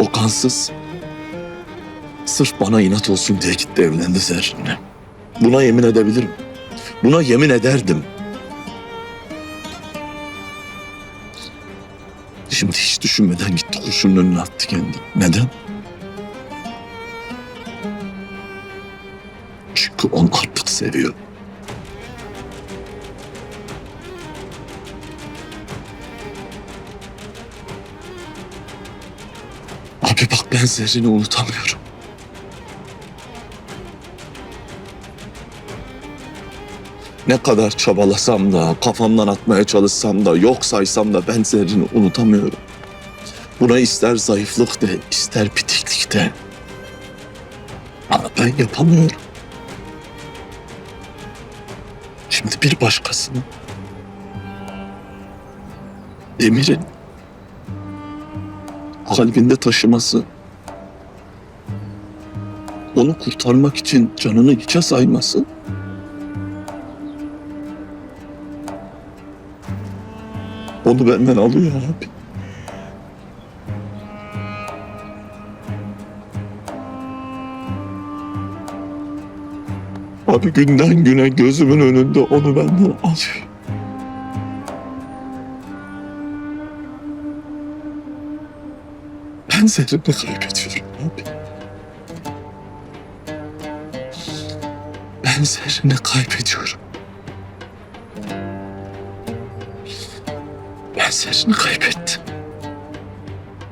O kansız. Sırf bana inat olsun diye gitti evlendi Zerrin'le. Buna yemin edebilirim. Buna yemin ederdim. Şimdi hiç düşünmeden gitti kurşunun önüne attı kendini. Neden? Çünkü onu artık seviyor. Abi bak ben Zerrin'i unutamıyorum. Ne kadar çabalasam da, kafamdan atmaya çalışsam da, yok saysam da ben Zerrin'i unutamıyorum. Buna ister zayıflık de, ister bitiklik de. Ama ben yapamıyorum. Şimdi bir başkasının Emir'in kalbinde taşıması, onu kurtarmak için canını hiçe sayması, onu benden alıyor abi. Abi günden güne gözümün önünde onu benden alıyor. Ben Zerrin'i kaybediyorum abi. Ben Zerrin'i kaybediyorum. Ben Zerrin'i kaybettim.